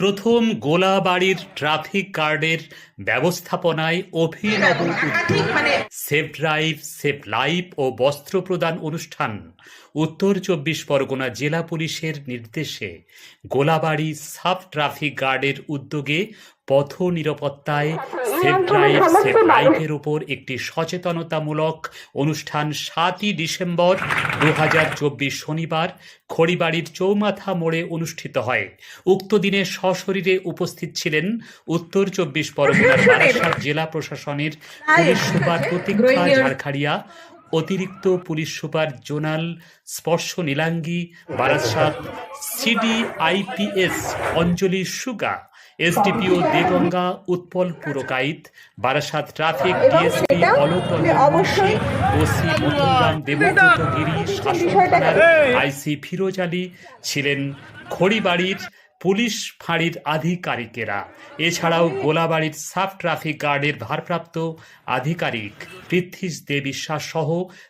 প্রথম গোলাবাড়ির ট্রাফিক গার্ডের ব্যবস্থাপনায় অভিনব উদ্যোগ সেফ ড্রাইভ সেফ লাইফ ও বস্ত্র প্রদান অনুষ্ঠান উত্তর চব্বিশ পরগনা জেলা পুলিশের নির্দেশে গোলাবাড়ি সাব ট্রাফিক গার্ডের উদ্যোগে পথ নিরাপত্তায় সেফ ড্রাইভ সেফ লাইফের উপর একটি সচেতনতামূলক অনুষ্ঠান সাতই ডিসেম্বর দু হাজার চব্বিশ শনিবার খড়িবাড়ির চৌমাথা মোড়ে অনুষ্ঠিত হয়। উক্ত দিনে সশরীরে উপস্থিত ছিলেন উত্তর চব্বিশ পরগনার বারাসাত জেলা প্রশাসনের পুলিশ সুপার প্রতীক্ষা ঝাড়খাড়িয়া অতিরিক্ত police super zonal Sparsh Nilangi Barasat CD IPS Anjali সুগা। SDPO Deganga Utpal Purkait Barasat traffic DSP Alok Munshi OC মধুরাম Debabrata Giri Shasan থানার আইসি ফিরোজ আলী ছিলেন খড়িবাড়ির পুলিশ ফাঁড়ির আধিকারিকেরা। এছাড়াও গোলাবাড়ির সাব ট্রাফিক গার্ডের ভারপ্রাপ্ত আধিকারিক পৃথ্বীশ দে বিশ্বাস সহ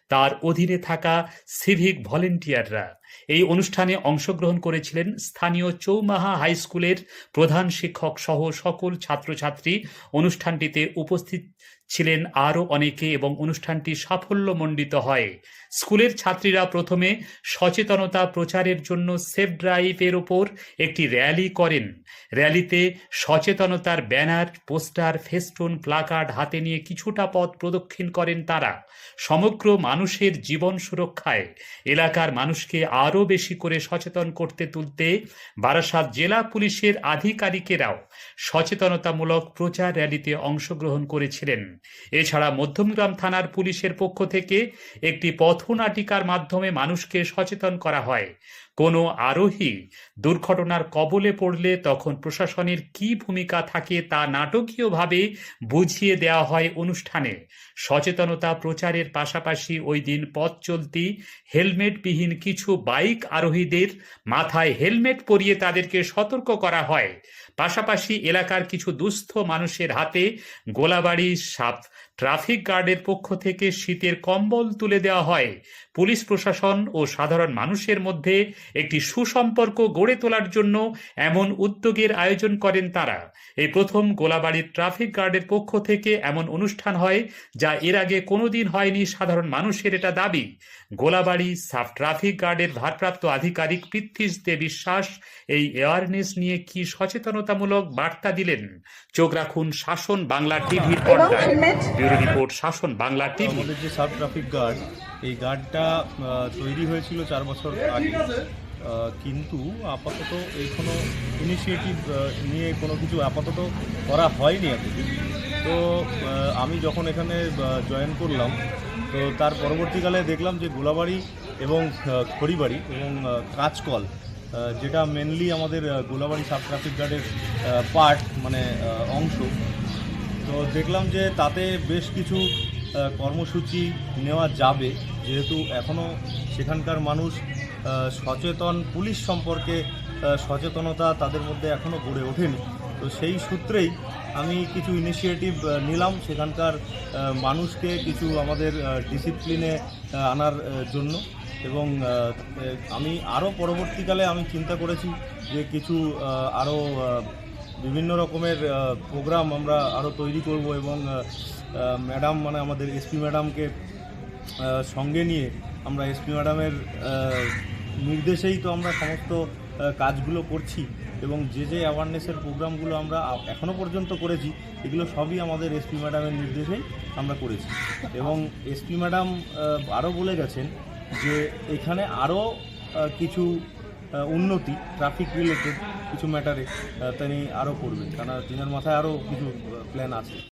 তার অধীনে থাকা সিভিক ভলেন্টিয়াররা। এই অনুষ্ঠানে অংশগ্রহণ করেছিলেন স্থানীয় চৌমাহা হাই স্কুলের প্রধান শিক্ষক সহ সকল ছাত্রছাত্রী। অনুষ্ঠানটিতে উপস্থিত ছিলেন আরও অনেকে এবং অনুষ্ঠানটি সাফল্যমণ্ডিত হয়। স্কুলের ছাত্রীরা প্রথমে সচেতনতা প্রচারের জন্য সেফ ড্রাইভের ওপর একটি র্যালি করেন। র্যালিতে সচেতনতার ব্যানার, পোস্টার, ফেস্টুন, প্লাকার্ড হাতে নিয়ে কিছুটা পথ প্রদক্ষিণ করেন তারা। সমগ্র মানুষের জীবন সুরক্ষায় এলাকার মানুষকে আরও বেশি করে সচেতন করতে তুলতে বারাসাত জেলা পুলিশের আধিকারিকেরাও সচেতনতামূলক প্রচার র্যালিতে অংশগ্রহণ করেছিলেন। এছাড়া মধ্যমগ্রাম থানার পুলিশের পক্ষ থেকে একটি পথনাটিকার মাধ্যমে মানুষকে সচেতন করা হয়। কোনো আরোহী দুর্ঘটনার কবলে পড়লে তখন প্রশাসনের কি ভূমিকা থাকে তা নাটকীয়ভাবে বুঝিয়ে দেওয়া হয় অনুষ্ঠানে। সচেতনতা প্রচারের পাশাপাশি ওই দিন পথ চলতি হেলমেটবিহীন কিছু বাইক আরোহীদের মাথায় হেলমেট পরিয়ে তাদেরকে সতর্ক করা হয়। পাশাপাশি এলাকার কিছু দুস্থ মানুষের হাতে গোলাবাড়ি সাপ ট্রাফিক গার্ডের পক্ষ থেকে শীতের কম্বল তুলে দেওয়া হয়। পুলিশ প্রশাসন ও সাধারণ মানুষের মধ্যে একটি সুসম্পর্ক গড়ে তোলার জন্য এমন উদ্যোগের আয়োজন করেন তারা। এই প্রথম গোলাবাড়ির ট্রাফিক গার্ডের পক্ষ থেকে এমন অনুষ্ঠান হয় যা এর আগে কোনোদিন হয়নি সাধারণ মানুষের এটা দাবি। গোলাবাড়ি সাব ট্রাফিক গার্ডের ভারপ্রাপ্ত আধিকারিক পৃথ্বীশ দে বিশ্বাস এই অ্যাওয়ারনেস নিয়ে কি সচেতনতামূলক বার্তা দিলেন চোখ রাখুন শাসন বাংলা টিভির পর্দায়। ব্যুরো রিপোর্ট, শাসন বাংলা টিভি। আমাদের যে সাব ট্রাফিক গার্ড, এই গার্ডটা তৈরি হয়েছিল চার বছর আগে। কিন্তু আপাতত এই কোনো ইনিশিয়েটিভ নিয়ে কোনো কিছু আপাতত করা হয়নি এতদিন। তো আমি যখন এখানে জয়েন করলাম, তো তার পরবর্তীকালে দেখলাম যে গোলাবাড়ি এবং খড়িবাড়ি এবং কাঁচকল যেটা মেনলি আমাদের গোলাবাড়ি সাব ট্রাফিক গার্ডের পার্ট মানে অংশ তো দেখলাম যে তাতে বেশ কিছু কর্মসূচি নেওয়া যাবে। যেহেতু এখনও সেখানকার মানুষ সচেতন, পুলিশ সম্পর্কে সচেতনতা তাদের মধ্যে এখনও গড়ে ওঠেনি। তো সেই সূত্রেই আমি কিছু ইনিশিয়েটিভ নিলাম সেখানকার মানুষকে কিছু আমাদের ডিসিপ্লিনে আনার জন্য। এবং আমি আরও পরবর্তীকালে আমি চিন্তা করেছি যে কিছু আরও বিভিন্ন রকমের প্রোগ্রাম আমরা আরও তৈরি করব এবং ম্যাডাম মানে আমাদের এসপি ম্যাডামকে সঙ্গে নিয়ে আমরা এসপি ম্যাডামের নির্দেশেই তো আমরা সমস্ত কাজগুলো করছি এবং যে যে অ্যাওয়ারনেসের প্রোগ্রামগুলো আমরা এখনও পর্যন্ত করেছি, এগুলো সবই আমাদের এসপি ম্যাডামের নির্দেশেই আমরা করেছি। এবং এসপি ম্যাডাম আরও বলে গেছেন যে এখানে আরও কিছু উন্নতি ট্রাফিক রিলেটেড কিছু ম্যাটারে তিনি আরও করবেন। কেননা তিনার মাথায় আরও কিছু প্ল্যান আছে।